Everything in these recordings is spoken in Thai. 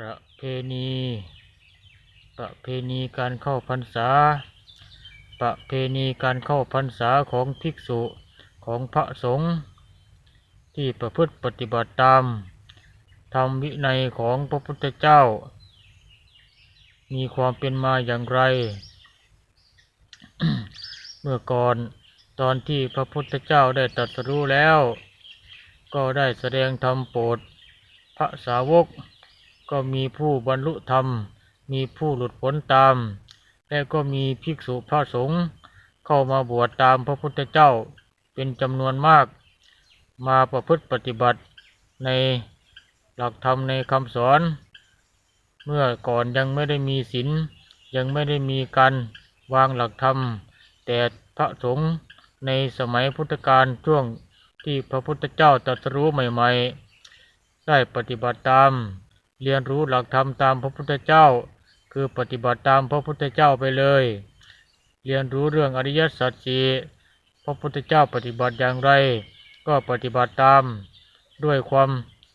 ประเพณี ประเพณีการเข้าพรรษา ประเพณีการเข้าพรรษาของภิกษุของพระสงฆ์ที่ประพฤติปฏิบัติตามธรรมวินัยของพระพุทธเจ้า มีความเป็นมาอย่างไร เมื่อก่อนตอนที่พระพุทธเจ้าได้ตรัสรู้แล้ว ก็ได้แสดงธรรมโปรดพระสาวก ก็มีผู้บรรลุธรรม มีผู้หลุดพ้นตาม และก็มีภิกษุพระสงฆ์เข้ามาบวชตามพระพุทธเจ้าเป็นจำนวนมาก มาประพฤติปฏิบัติในหลักธรรมในคำสอน เมื่อก่อนยังไม่ได้มีศีลยังไม่ได้มีการวางหลักธรรม แต่พระสงฆ์ในสมัยพุทธกาลช่วงที่พระพุทธเจ้าตรัสรู้ใหม่ ๆ ได้ปฏิบัติตาม เรียนรู้หลักธรรมตามพระพุทธเจ้า คือปฏิบัติตามพระพุทธเจ้าไปเลย เรียนรู้เรื่องอริยสัจสี่พระพุทธเจ้าปฏิบัติอย่างไร ก็ปฏิบัติตาม ด้วยความ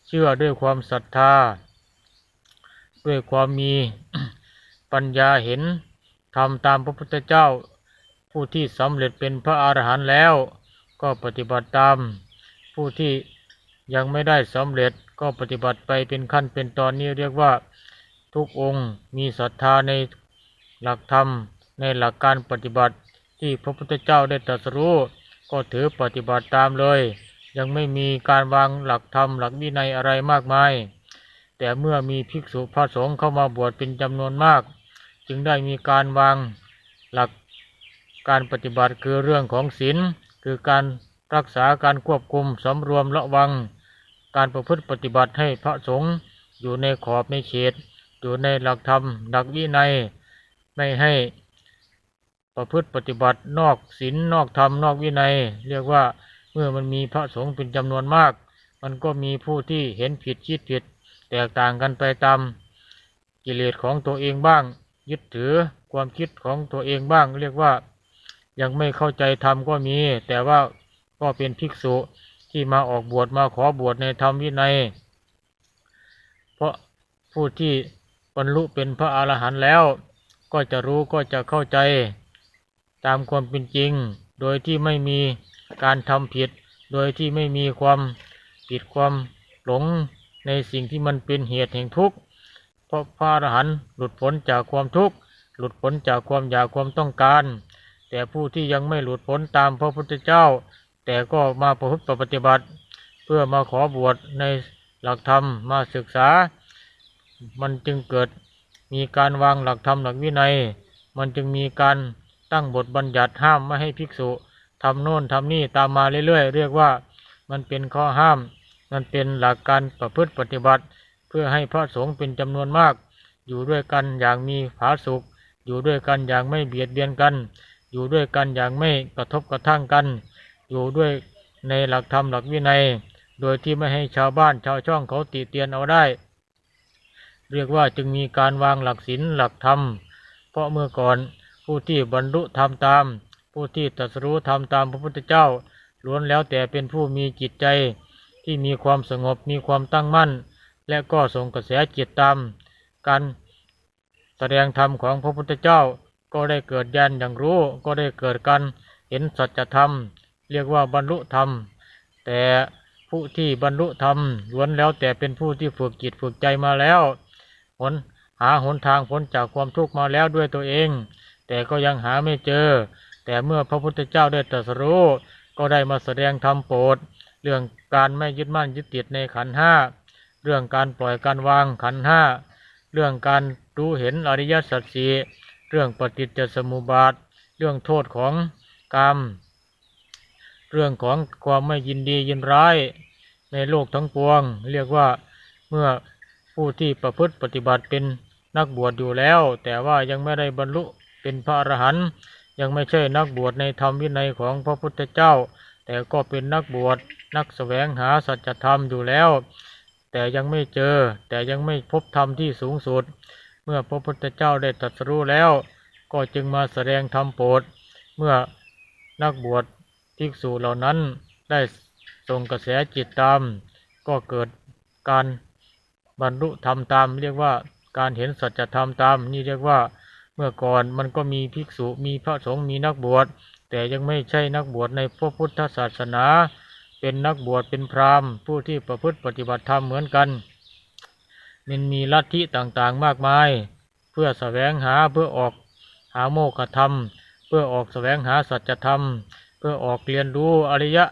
เชื่อด้วยความศรัทธา ด้วยความมีปัญญาเห็นทำตามพระพุทธเจ้า ผู้ที่สำเร็จเป็นพระอรหันต์แล้ว ก็ปฏิบัติตาม ผู้ที่ยังไม่ได้สำเร็จ ก็ปฏิบัติไปเป็นขั้นเป็นตอนนี้เรียกว่าทุกองค์มีศรัทธาในหลักธรรม ในหลักการปฏิบัติที่พระพุทธเจ้าได้ตรัสรู้ก็ถือปฏิบัติตามเลย ยังไม่มีการวางหลักธรรมหลักวินัยอะไรมากมาย แต่เมื่อมีภิกษุพระสงฆ์เข้ามาบวชเป็นจำนวนมาก จึงได้มีการวางหลักการปฏิบัติคือเรื่องของศีลคือการรักษาการควบคุมสำรวมระวัง การประพฤติปฏิบัติให้พระสงฆ์อยู่ในขอบในเขต อยู่ในหลักธรรม หลักวินัย ไม่ให้ประพฤติปฏิบัตินอกศีลนอกธรรม นอกวินัย เรียกว่าเมื่อมันมีพระสงฆ์เป็นจำนวนมาก มันก็มีผู้ที่เห็นผิดคิดผิด แตกต่างกันไปตามกิเลสของตัวเองบ้าง ยึดถือความคิดของตัวเองบ้าง เรียกว่ายังไม่เข้าใจธรรมก็มี แต่ว่าก็เป็นภิกษุ ที่มาออกบวชมาขอบวชในธรรมวินัย เพราะผู้ที่บรรลุเป็นพระอรหันต์แล้ว ก็จะรู้ก็จะเข้าใจ ตามความเป็นจริง โดยที่ไม่มีการทำผิด โดยที่ไม่มีความผิดความหลงในสิ่งที่มันเป็นเหตุแห่งทุกข์เพราะพระอรหันต์หลุดพ้นจากความทุกข์หลุดพ้นจากความอยากความต้องการ แต่ผู้ที่ยังไม่หลุดพ้นตามพระพุทธเจ้า แต่ก็มาประพฤติปฏิบัติ เพื่อมาขอบวชในหลักธรรมมาศึกษา มันจึงเกิดมีการวางหลักธรรมหลักวินัย มันจึงมีการตั้งบทบัญญัติห้ามไม่ให้ภิกษุทำโน่นทำนี่ตามมาเรื่อยๆ เรียกว่ามันเป็นข้อห้าม มันเป็นหลักการประพฤติปฏิบัติ เพื่อให้พระสงฆ์เป็นจำนวนมาก อยู่ด้วยกันอย่างมีผาสุข อยู่ด้วยกันอย่างไม่เบียดเบียนกัน อยู่ด้วยกันอย่างไม่กระทบกระทั่งกัน อยู่ด้วยในหลักธรรมหลักวินัย โดยที่ไม่ให้ชาวบ้านชาวช่องเขาติเตียนเอาได้ เรียกว่าจึงมีการวางหลักศีลหลักธรรม เพราะเมื่อก่อนผู้ที่บรรลุธรรมตาม ผู้ที่ตรัสรู้ธรรมตามพระพุทธเจ้าล้วนแล้วแต่เป็นผู้มีจิตใจที่มีความสงบมีความตั้งมั่น และก็ส่งกระแสจิตตามการแสดงธรรมของพระพุทธเจ้าก็ได้เกิดญาณอย่างรู้ ก็ได้เกิดการเห็นสัจธรรม เรียกว่าบรรลุธรรม แต่ผู้ที่บรรลุธรรมล้วนแล้วแต่เป็นผู้ที่ฝึกจิตฝึกใจมาแล้วหนหาหนทางพ้นจากความทุกข์มาแล้วด้วยตัวเอง แต่ก็ยังหาไม่เจอ แต่เมื่อพระพุทธเจ้าได้ตรัสรู้ก็ได้มาแสดงธรรมโปรด เรื่องการไม่ยึดมั่นยึดติดในขันห้าเรื่องการปล่อยการวางขันห้าเรื่องการรู้เห็นอริยสัจสีเรื่องปฏิจจสมุปบาท เรื่องโทษของกรรม เรื่องของความไม่ยินดียินร้ายในโลกทั้งปวง เรียกว่าเมื่อผู้ที่ประพฤติปฏิบัติเป็นนักบวชอยู่แล้ว แต่ว่ายังไม่ได้บรรลุเป็นพระอรหันต์ยังไม่ใช่นักบวชในธรรมวินัยของพระพุทธเจ้า แต่ก็เป็นนักบวชนักแสวงหาสัจธรรมอยู่แล้ว แต่ยังไม่เจอ แต่ยังไม่พบธรรมที่สูงสุด เมื่อพระพุทธเจ้าได้ตรัสรู้แล้ว ก็จึงมาแสดงธรรมโปรดเมื่อนักบวช ภิกษุเหล่านั้นได้ส่งกระแสจิตตาม ก็เกิดการบรรลุธรรมตาม เรียกว่าการเห็นสัจธรรมตาม นี่เรียกว่าเมื่อก่อนมันก็มีภิกษุมีพระสงฆ์มีนักบวช แต่ยังไม่ใช่นักบวชในพระพุทธศาสนา เป็นนักบวชเป็นพราหมณ์ ผู้ที่ประพฤติปฏิบัติธรรมเหมือนกัน มันมีลัทธิต่างๆมากมาย เพื่อแสวงหาเพื่อออกหาโมกขธรรม เพื่อออกแสวงหาสัจธรรม พื่อออกเรียนรู้อริยะ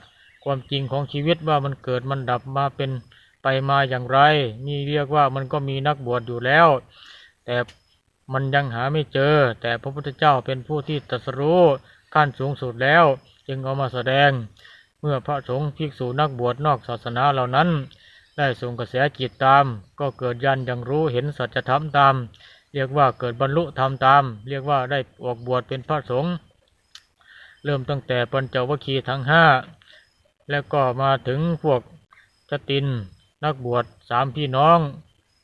ความจริงของชีวิตว่ามันเกิดมันดับมาเป็นไปมาอย่างไร นี่เรียกว่ามันก็มีนักบวชอยู่แล้ว แต่มันยังหาไม่เจอ แต่พระพุทธเจ้าเป็นผู้ที่ตรัสรู้ขั้นสูงสุดแล้ว จึงเอามาแสดง เมื่อพระสงฆ์ภิกษุนักบวชนอกศาสนาเหล่านั้น ได้ส่งกระแสจิตตาม ก็เกิดยันยังรู้เห็นสัจธรรมตาม เรียกว่าเกิดบรรลุธรรมตาม เรียกว่าได้ออกบวชเป็นพระสงฆ์ เริ่มตั้งแต่ปัญจวัคคีย์ทั้งห้าแล้วก็มาถึงพวกจติน นักบวชสามพี่น้อง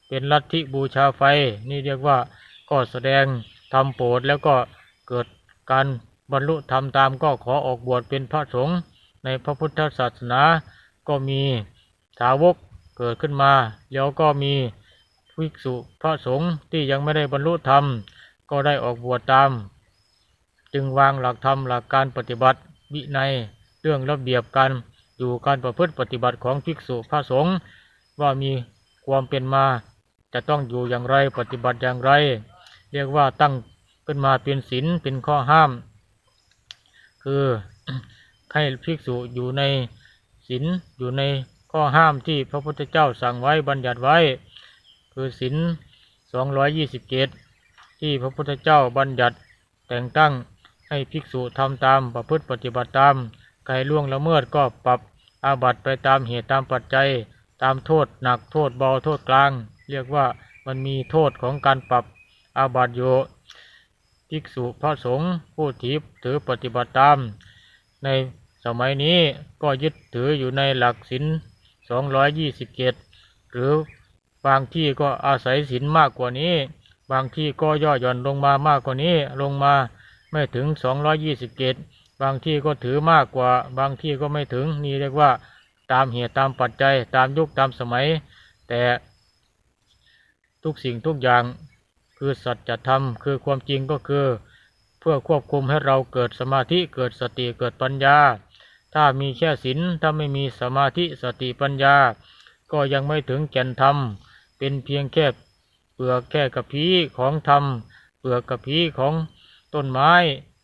เป็นลัทธิบูชาไฟ นี่เรียกว่าก็แสดงทำโปรดแล้วก็เกิดการบรรลุธรรมตามก็ขอออกบวชเป็นพระสงฆ์ในพระพุทธศาสนาก็มีสาวกเกิดขึ้นมา แล้วก็มีภิกษุพระสงฆ์ที่ยังไม่ได้บรรลุธรรม ก็ได้ออกบวชตาม จึงวางหลักธรรมหลักการปฏิบัติวินัยเรื่องระเบียบการอยู่การประพฤติปฏิบัติของภิกษุพระสงฆ์ว่ามีความเป็นมา จะต้องอยู่อย่างไรปฏิบัติอย่างไร เรียกว่าตั้งขึ้นมาเป็นศีลเป็นข้อห้าม คือให้ภิกษุอยู่ในศีลอยู่ในข้อห้ามที่พระพุทธเจ้าสั่งไว้บัญญัติไว้ คือศีลสองร้อยยี่สิบเจ็ดที่พระพุทธเจ้าบัญญัติแต่งตั้ง ให้ภิกษุทำตามประพฤติปฏิบัติตามใครล่วงละเมิดก็ปรับอาบัติไปตามเหตุตามปัจจัย ตามโทษหนักโทษเบาโทษกลาง เรียกว่ามันมีโทษของการปรับอาบัติอยู่ภิกษุพระสงฆ์ผู้ถีบถือปฏิบัติตาม ในสมัยนี้ก็ยึดถืออยู่ในหลักศีล227 หรือบางที่ก็อาศัยศีลมากกว่านี้ บางที่ก็ย่อหย่อนลงมามากกว่านี้ลงมา ไม่ถึง 227 บางที่ก็ถือมากกว่า บางที่ก็ไม่ถึงนี่เรียกว่าตามเหตุตามปัจจัยตามยุคตามสมัย แต่ทุกสิ่งทุกอย่างคือสัจธรรมคือความจริงก็คือ เพื่อควบคุมให้เราเกิดสมาธิเกิดสติเกิดปัญญา ถ้ามีแค่ศีลถ้าไม่มีสมาธิสติปัญญา ก็ยังไม่ถึงแก่นธรรม เป็นเพียงแค่เปลือกแค่กระพี้ของธรรม เปลือกกระพี้ของ ต้นไม้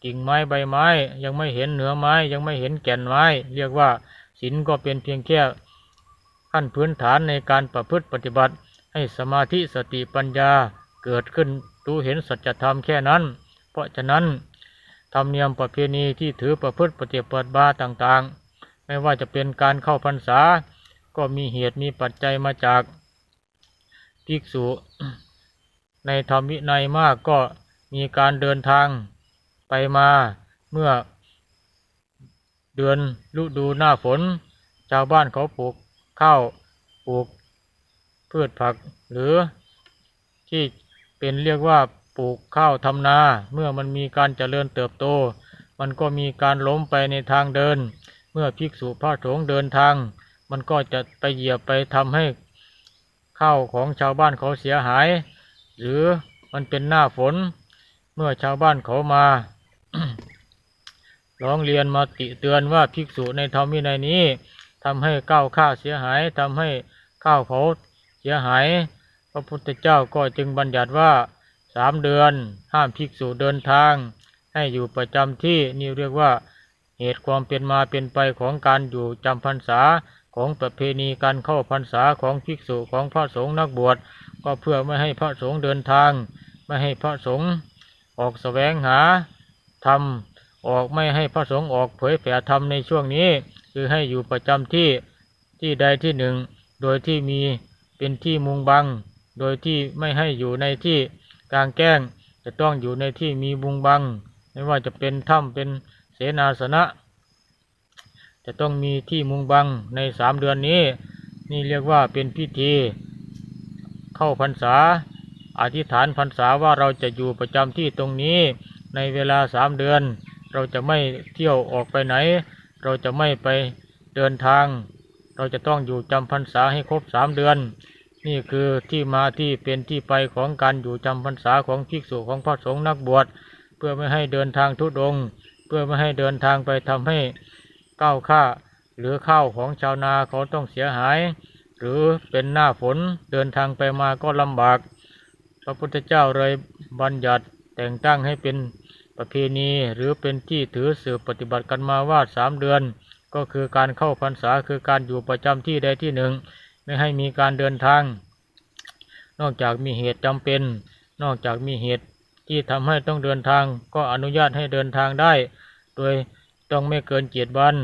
กิ่งไม้ใบไม้ ยังไม่เห็นเหนือไม้ ยังไม่เห็นแก่นไม้ เรียกว่าศีลก็เป็นเพียงแค่ขั้นพื้นฐานในการประพฤติปฏิบัติ ให้สมาธิสติปัญญาเกิดขึ้นรู้เห็นสัจธรรมแค่นั้น เพราะฉะนั้นธรรมเนียมประเพณีที่ถือประพฤติปฏิบัติบาต่างๆ ไม่ว่าจะเป็นการเข้าพรรษา ก็มีเหตุมีปัจจัยมาจากภิกษุ ในธรรมวินัยมากก็ มีการเดินทางไปมาเมื่อ เดือนฤดูหน้าฝน ชาวบ้านเขาปลูกข้าวปลูกพืชผัก หรือที่เป็นเรียกว่าปลูกข้าวทำนา เมื่อมันมีการเจริญเติบโต มันก็มีการล้มไปในทางเดิน เมื่อภิกษุพระสงฆ์เดินทาง มันก็จะไปเหยียบไปทำให้ข้าวของชาวบ้านเขาเสียหาย หรือมันเป็นหน้าฝน เมื่อชาวบ้านเขามาร้องเรียนมาติเตือนว่าภิกษุในธรรมวินัยนี้ทำให้ข้าวข้าเสียหายทำให้ข้าวเขาเสียหาย พระพุทธเจ้าก็จึงบัญญัติว่าสามเดือนห้ามภิกษุเดินทาง ให้อยู่ประจำที่นี่เรียกว่าเหตุความเป็นมาเป็นไปของการอยู่จำพรรษาของประเพณีการเข้าพรรษาของภิกษุของพระสงฆ์นักบวช ก็เพื่อไม่ให้พระสงฆ์เดินทาง ไม่ให้พระสงฆ์ ออกแสวงหาธรรมออกไม่ให้พระสงฆ์ออกเผยแผ่ธรรมในช่วงนี้ คือให้อยู่ประจำที่ที่ใดที่หนึ่ง โดยที่มีเป็นที่มุงบัง โดยที่ไม่ให้อยู่ในที่กลางแจ้ง จะต้องอยู่ในที่มีมุงบัง ไม่ว่าจะเป็นถ้ำเป็นเสนาสนะ จะต้องมีที่มุงบังในสามเดือนนี้ นี่เรียกว่าเป็นพิธี เข้าพรรษา อธิษฐานพรรษาว่าเราจะอยู่ประจำที่ตรงนี้ ในเวลาสามเดือน เราจะไม่เที่ยวออกไปไหน เราจะไม่ไปเดินทาง เราจะต้องอยู่จำพรรษาให้ครบสามเดือน นี่คือที่มาที่เป็นที่ไปของการอยู่จำพรรษาของภิกษุของพระสงฆ์นักบวช เพื่อไม่ให้เดินทางทุดง เพื่อไม่ให้เดินทางไปทำให้ก้าวข้าหรือข้าวของชาวนาเขาต้องเสียหาย หรือเป็นหน้าฝนเดินทางไปมาก็ลำบาก พระพุทธเจ้าเลยบัญญัติแต่งตั้งให้เป็นประเพณีหรือเป็นที่ถือสืบปฏิบัติกันมาว่าสามเดือน ก็คือการเข้าพรรษาคือการอยู่ประจำที่ใดที่หนึ่ง ไม่ให้มีการเดินทาง นอกจากมีเหตุจำเป็น นอกจากมีเหตุที่ทำให้ต้องเดินทาง ก็อนุญาตให้เดินทางได้ โดยต้องไม่เกินเจ็ดวัน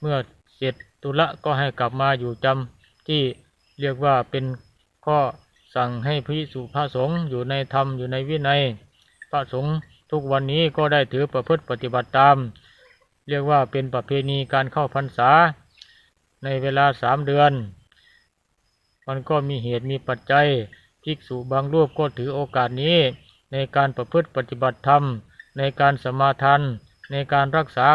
เมื่อเสร็จตุละก็ให้กลับมาอยู่จำที่เรียกว่าเป็นข้อ สั่งให้พิสุพระสงฆ์อยู่ในธรรมอยู่ในวินัย พระสงฆ์ทุกวันนี้ก็ได้ถือประพฤติปฏิบัติตาม เรียกว่าเป็นประเพณีการเข้าพรรษา ในเวลาสามเดือน มันก็มีเหตุมีปัจจัยภิกษุบางรูปก็ถือโอกาสนี้ ในการประพฤติปฏิบัติธรรม ในการสมาทานในการรักษา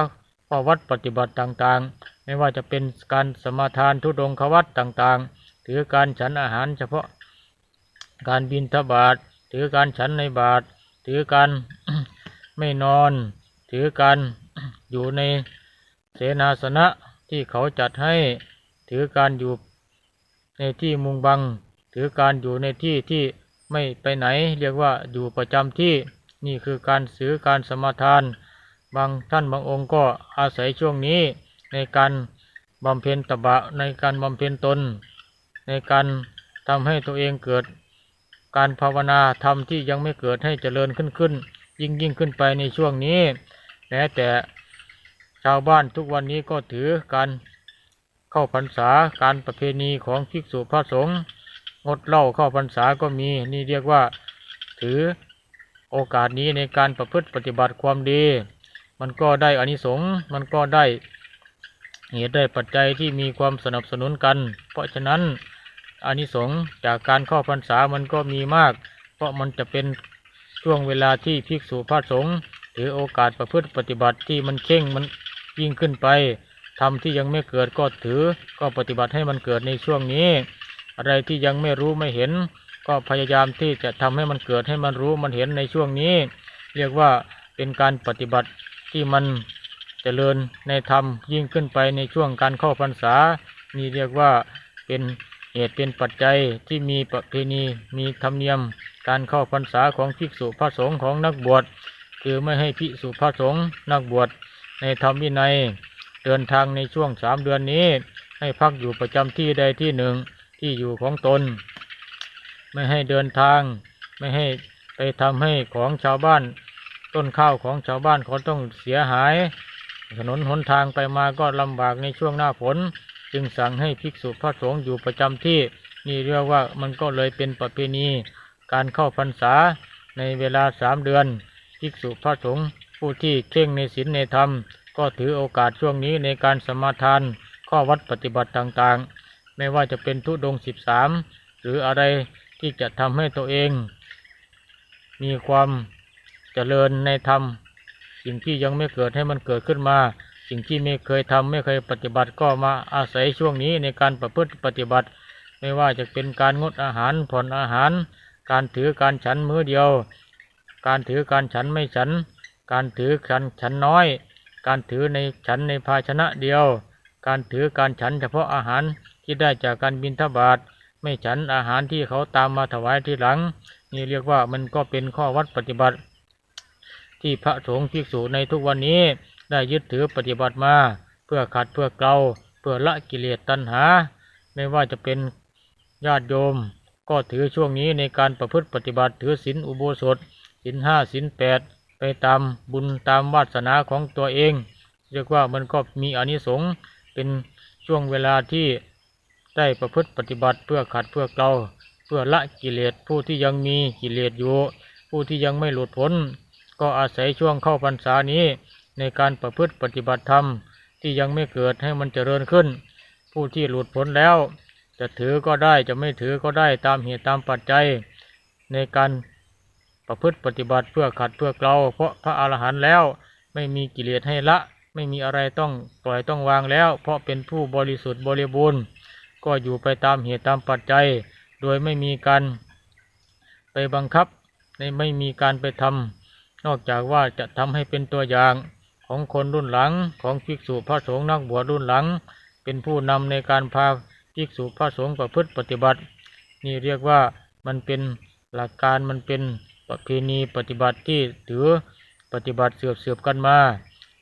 ข้อวัดปฏิบัติต่างๆ ไม่ว่าจะเป็นการสมาทานทุดงควัดต่างๆ ถือการฉันอาหารเฉพาะ การบินทบาทถือการฉันในบาทถือการไม่นอน ถือการอยู่ในเสนาสนะที่เขาจัดให้ถือการอยู่ในที่มุงบัง ถือการอยู่ในที่ที่ไม่ไปไหน เรียกว่าอยู่ประจำที่นี่คือการสือการสมาทาน บางท่านบางองค์ก็อาศัยช่วงนี้ในการบำเพ็ญตบะในการบำเพ็ญตน ในการทำให้ตัวเองเกิด การภาวนาธรรมที่ยังไม่เกิดให้เจริญขึ้นขึ้น ยิ่งยิ่งขึ้นไปในช่วงนี้แม้แต่ชาวบ้านทุกวันนี้ก็ถือการเข้าพรรษาการประเพณีของภิกษุพระสงฆ์งดเล้าเข้าพรรษาก็มีนี่เรียกว่า ถือโอกาสนี้ในการประพฤติปฏิบัติความดี มันก็ได้อานิสงส์มันก็ได้เหตุได้ปัจจัยที่มีความสนับสนุนกัน เพราะฉะนั้น อานิสงส์จากการเข้าพรรษามันก็มีมาก เพราะมันจะเป็นช่วงเวลาที่ภิกษุพระสงฆ์ถือโอกาสประพฤติปฏิบัติที่มันเข่งมันยิ่งขึ้นไปทำที่ยังไม่เกิดก็ถือ ก็ปฏิบัติให้มันเกิดในช่วงนี้ อะไรที่ยังไม่รู้ไม่เห็น ก็พยายามที่จะทำให้มันเกิดให้มันรู้มันเห็นในช่วงนี้ เรียกว่าเป็นการปฏิบัติที่มันเจริญในธรรมยิ่งขึ้นไปในช่วงการเข้าพรรษา นี่เรียกว่าเป็น เหตุเป็นปัจจัยที่มีประเพณีมีธรรมเนียม การเข้าพรรษาของภิกษุพระสงฆ์ของนักบวชคือไม่ให้ภิกษุพระสงฆ์นักบวชในธรรมวินัย เดินทางในช่วงสามเดือนนี้ ให้พักอยู่ประจำที่ใดที่หนึ่งที่อยู่ของตน ไม่ให้เดินทาง ไม่ให้ไปทำให้ของชาวบ้าน ต้นข้าวของชาวบ้านเขาต้องเสียหาย ถนนหนทางไปมาก็ลำบากในช่วงหน้าฝน จึงสั่งให้ภิกษุพระสงฆ์อยู่ประจำที่นี่เรียกว่ามันก็เลยเป็นประเพณี การเข้าพรรษาในเวลาสามเดือน ภิกษุพระสงฆ์ผู้ที่เข่งในศีลในธรรม ก็ถือโอกาสช่วงนี้ในการสมาทานข้อวัดปฏิบัติต่างๆ ไม่ว่าจะเป็นทุดงสิบสามหรืออะไรที่จะทำให้ตัวเอง มีความเจริญในธรรม สิ่งที่ยังไม่เกิดให้มันเกิดขึ้นมา สิ่งที่ไม่เคยทำไม่เคยปฏิบัติก็มาอาศัยช่วงนี้ในการประพฤติปฏิบัติ ไม่ว่าจะเป็นการงดอาหารผ่อนอาหาร การถือการฉันมื้อเดียว การถือการฉันไม่ฉัน การถือฉันฉันน้อย การถือในฉันในภาชนะเดียว การถือการฉันเฉพาะอาหารที่ได้จากการบินทบาทไม่ฉันอาหารที่เขาตามมาถวายทีหลัง นี่เรียกว่ามันก็เป็นข้อวัดปฏิบัติ ที่พระสงฆ์ภิกษุในทุกวันนี้ ได้ยึดถือปฏิบัติมา เพื่อขัดเพื่อเกลาเพื่อละกิเลสตัณหา ไม่ว่าจะเป็นญาติโยม ก็ถือช่วงนี้ในการประพฤติปฏิบัติถือศีลอุโบสถศีลห้าศีลแปดไปตามบุญตามวาสนาของตัวเอง เรียกว่ามันก็มีอนิสงส์เป็นช่วงเวลาที่ได้ประพฤติปฏิบัติเพื่อขัดเพื่อเกลาเพื่อละกิเลสผู้ที่ยังมีกิเลสอยู่ ผู้ที่ยังไม่หลุดพ้น ก็อาศัยช่วงเข้าพรรษานี้ ในการประพฤติปฏิบัติธรรมที่ยังไม่เกิดให้มันเจริญขึ้น ผู้ที่หลุดพ้นแล้ว จะถือก็ได้จะไม่ถือก็ได้ตามเหตุตามปัจจัย ในการประพฤติปฏิบัติเพื่อขัดเพื่อเกลาเพราะพระอรหันต์แล้วไม่มีกิเลสให้ละ ไม่มีอะไรต้องปล่อยต้องวางแล้ว เพราะเป็นผู้บริสุทธิ์บริบูรณ์ ก็อยู่ไปตามเหตุตามปัจจัย โดยไม่มีการไปบังคับในไม่มีการไปทำนอกจากว่าจะทำให้เป็นตัวอย่าง ของคนรุ่นหลังของภิกษุพระสงฆ์นักบวชรุ่นหลัง เป็นผู้นำในการพาภิกษุพระสงฆ์ประพฤติปฏิบัติ นี่เรียกว่ามันเป็นหลักการมันเป็นประเพณีปฏิบัติที่ถือปฏิบัติเสืบเสืบๆกันมา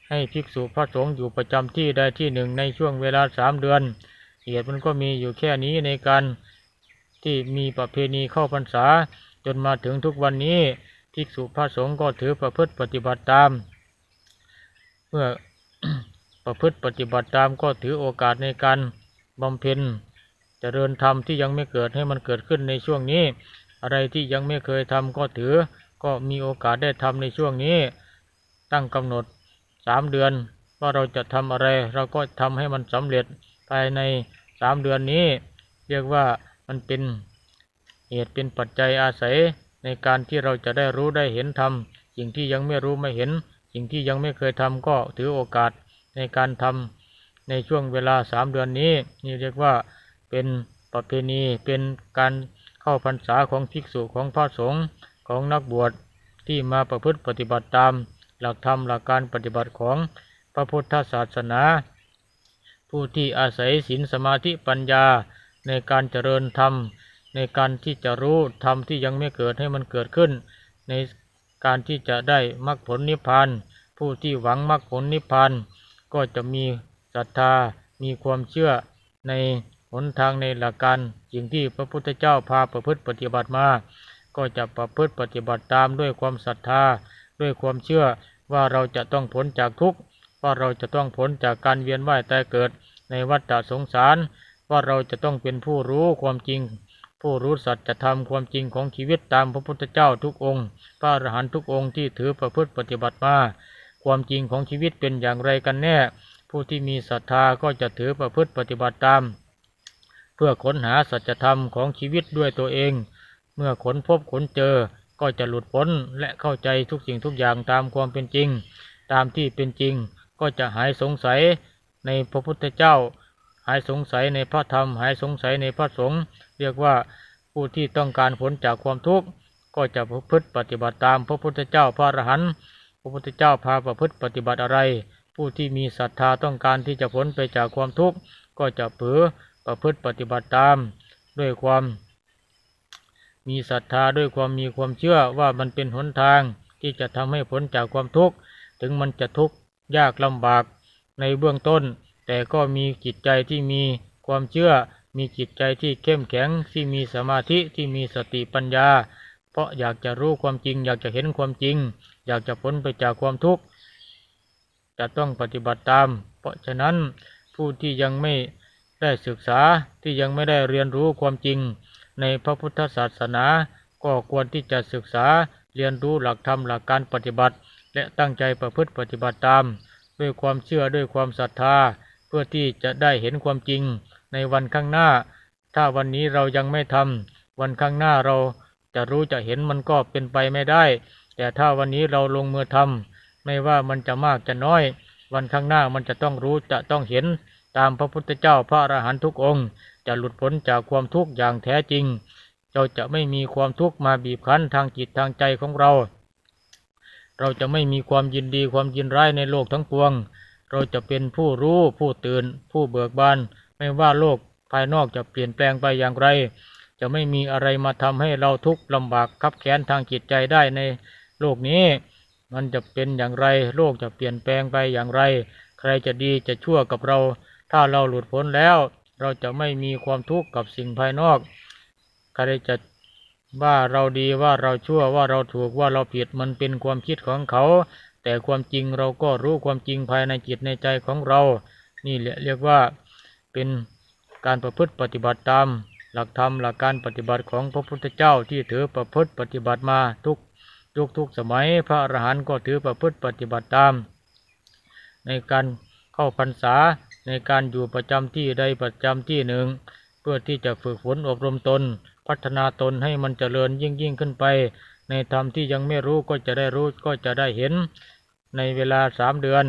ให้ภิกษุพระสงฆ์อยู่ประจำที่ใดที่หนึ่งในช่วงเวลาสามเดือนเหตุมันก็มีอยู่แค่นี้ในการที่มีประเพณีเข้าพรรษา จนมาถึงทุกวันนี้ภิกษุพระสงฆ์ก็ถือประพฤติปฏิบัติตาม เมื่อประพฤติปฏิบัติตามก็ถือโอกาสในการบำเพ็ญเจริญธรรมที่ยังไม่เกิดให้มันเกิดขึ้นในช่วงนี้ อะไรที่ยังไม่เคยทำก็ถือ ก็มีโอกาสได้ทำในช่วงนี้ ตั้งกำหนดสามเดือน ว่าเราจะทำอะไร เราก็ทำให้มันสำเร็จภายในสามเดือนนี้ เรียกว่ามันเป็นเหตุเป็นปัจจัยอาศัยในการที่เราจะได้รู้ได้เห็นธรรมสิ่งที่ยังไม่รู้ไม่เห็น สิ่งที่ยังไม่เคยทำก็ถือโอกาสในการทำในช่วงเวลาสามเดือนนี้ นี่เรียกว่าเป็นประเพณีเป็นการเข้าพรรษาของภิกษุของพระสงฆ์ของนักบวชที่มาประพฤติปฏิบัติตาม หลักธรรมหลักการปฏิบัติของพระพุทธศาสนา ผู้ที่อาศัยศีลสมาธิปัญญาในการเจริญธรรม ในการที่จะรู้ธรรมที่ยังไม่เกิดให้มันเกิดขึ้น ใน การที่จะได้มรรคผลนิพพานผู้ที่หวังมรรคผลนิพพานก็จะมีศรัทธามีความเชื่อในหนทางในหลักการสิ่งที่พระพุทธเจ้าพาประพฤติปฏิบัติมา ก็จะประพฤติปฏิบัติตามด้วยความศรัทธา ด้วยความเชื่อว่าเราจะต้องพ้นจากทุกข์ว่าเราจะต้องพ้นจากการเวียนว่ายตายเกิดในวัฏฏสงสาร ว่าเราจะต้องเป็นผู้รู้ความจริง ผู้รู้สัจธรรมความจริงของชีวิตตามพระพุทธเจ้าทุกองค์ พระอรหันต์ทุกองค์ที่ถือประพฤติปฏิบัติมา ความจริงของชีวิตเป็นอย่างไรกันแน่ ผู้ที่มีศรัทธาก็จะถือประพฤติปฏิบัติตาม เพื่อค้นหาสัจธรรมของชีวิตด้วยตัวเอง เมื่อค้นพบค้นเจอก็จะหลุดพ้นและเข้าใจทุกสิ่งทุกอย่างตามความเป็นจริง ตามที่เป็นจริงก็จะหายสงสัยในพระพุทธเจ้า หายสงสัยในพระธรรม หายสงสัยในพระสงฆ์ เรียกว่าผู้ที่ต้องการผลจากความทุกข์ก็จะประพฤติปฏิบัติตามพระพุทธเจ้าพระอรหันต์พระพุทธเจ้าพาประพฤติปฏิบัติอะไร ผู้ที่มีศรัทธาต้องการที่จะพ้นไปจากความทุกข์ ก็จะเผือประพฤติปฏิบัติตาม ด้วยความ มีศรัทธาด้วยความมีความเชื่อว่ามันเป็นหนทางที่จะทำให้พ้นจากความทุกข์ ถึงมันจะทุกข์ยากลำบากในเบื้องต้น แต่ก็มีจิตใจที่มีความเชื่อ มีจิตใจที่เข้มแข็งที่มีสมาธิที่มีสติปัญญา เพราะอยากจะรู้ความจริง อยากจะเห็นความจริง อยากจะพ้นไปจากความทุกข์จะต้องปฏิบัติตาม เพราะฉะนั้นผู้ที่ยังไม่ได้ศึกษาที่ยังไม่ได้เรียนรู้ความจริง ในพระพุทธศาสนา ก็ควรที่จะศึกษาเรียนรู้หลักธรรมหลักการปฏิบัติ และตั้งใจประพฤติปฏิบัติตาม ด้วยความเชื่อด้วยความศรัทธา เพื่อที่จะได้เห็นความจริง ในวันข้างหน้า ถ้าวันนี้เรายังไม่ทำวันข้างหน้าเราจะรู้จะเห็นมันก็เป็นไปไม่ได้ แต่ถ้าวันนี้เราลงมือทำไม่ว่ามันจะมากจะน้อย วันข้างหน้ามันจะต้องรู้จะต้องเห็น ตามพระพุทธเจ้าพระอรหันตุทุกองค์ จะหลุดพ้นจากความทุกข์อย่างแท้จริง เราจะไม่มีความทุกข์มาบีบคั้นทางจิตทางใจของเรา เราจะไม่มีความยินดีความยินร้ายในโลกทั้งปวง เราจะเป็นผู้รู้ผู้ตื่น ผู้เบิกบาน ไม่ว่าโลกภายนอกจะเปลี่ยนแปลงไปอย่างไร จะไม่มีอะไรมาทำให้เราทุกข์ลำบากคับแค้นทางจิตใจได้ในโลกนี้ มันจะเป็นอย่างไร โลกจะเปลี่ยนแปลงไปอย่างไร ใครจะดีจะชั่วกับเรา ถ้าเราหลุดพ้นแล้ว เราจะไม่มีความทุกข์กับสิ่งภายนอก ใครจะว่าเราดีว่าเราชั่วว่าเราถูกว่าเราผิดมันเป็นความคิดของเขา แต่ความจริงเราก็รู้ความจริงภายในจิตในใจของเรา นี่แหละเรียกว่า เป็นการประพฤติปฏิบัติตาม หลักธรรมหลักการปฏิบัติของพระพุทธเจ้าที่ถือประพฤติปฏิบัติมาทุกยุคทุกสมัยพระอรหันต์ก็ถือประพฤติปฏิบัติตาม ในการเข้าพรรษาในการอยู่ประจำที่ใดประจำที่หนึ่ง เพื่อที่จะฝึกฝนอบรมตน พัฒนาตนให้มันเจริญยิ่งยิ่งขึ้นไป ในธรรมที่ยังไม่รู้ก็จะได้รู้ก็จะได้เห็น ในเวลาสามเดือน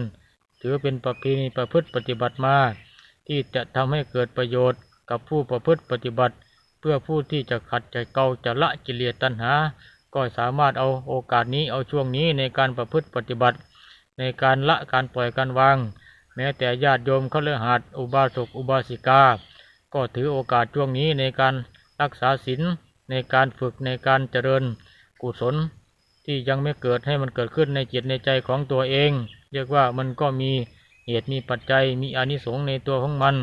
ถือเป็นประเพณีประพฤติปฏิบัติมา ที่จะทำให้เกิดประโยชน์กับผู้ประพฤติปฏิบัติ เพื่อผู้ที่จะขัดใจเกาจะละกิเลสตัณหา ก็สามารถเอาโอกาสนี้เอาช่วงนี้ในการประพฤติปฏิบัติ ในการละการปล่อยการวาง แม้แต่ญาติโยมเขาเลือหัดอุบาสกอุบาสิกา ก็ถือโอกาสช่วงนี้ในการรักษาศีลในการฝึกในการเจริญกุศล ที่ยังไม่เกิดให้มันเกิดขึ้นในจิตในใจของตัวเอง เรียกว่ามันก็มี เหตุมีปัจจัยมีอนิสงส์ในตัวของมัน